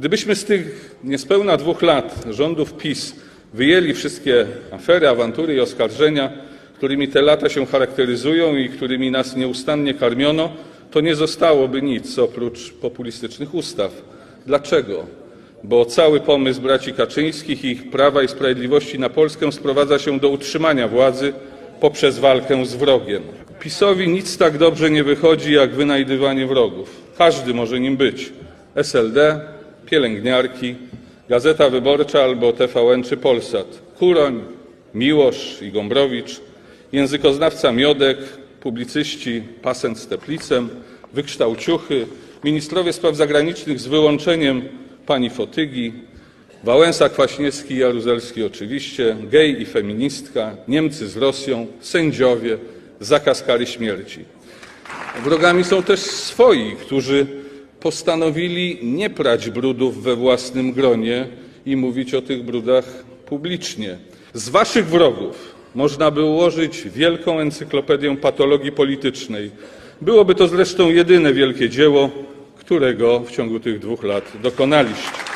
Gdybyśmy z tych niespełna dwóch lat rządów PiS wyjęli wszystkie afery, awantury i oskarżenia, którymi te lata się charakteryzują i którymi nas nieustannie karmiono, to nie zostałoby nic oprócz populistycznych ustaw. Dlaczego? Bo cały pomysł braci Kaczyńskich i ich Prawa i Sprawiedliwości na Polskę sprowadza się do utrzymania władzy poprzez walkę z wrogiem. PiSowi nic tak dobrze nie wychodzi jak wynajdywanie wrogów. Każdy może nim być. SLD, pielęgniarki, Gazeta Wyborcza albo TVN czy Polsat, Kuroń, Miłosz i Gombrowicz, językoznawca Miodek, publicyści Pasent z Teplicem, wykształciuchy, ministrowie spraw zagranicznych z wyłączeniem pani Fotygi, Wałęsa, Kwaśniewski, Jaruzelski oczywiście, gej i feministka, Niemcy z Rosją, sędziowie, zakaz kary śmierci. Wrogami są też swoi, którzy postanowili nie prać brudów we własnym gronie i mówić o tych brudach publicznie. Z waszych wrogów można by ułożyć wielką encyklopedię patologii politycznej. Byłoby to zresztą jedyne wielkie dzieło, którego w ciągu tych dwóch lat dokonaliście.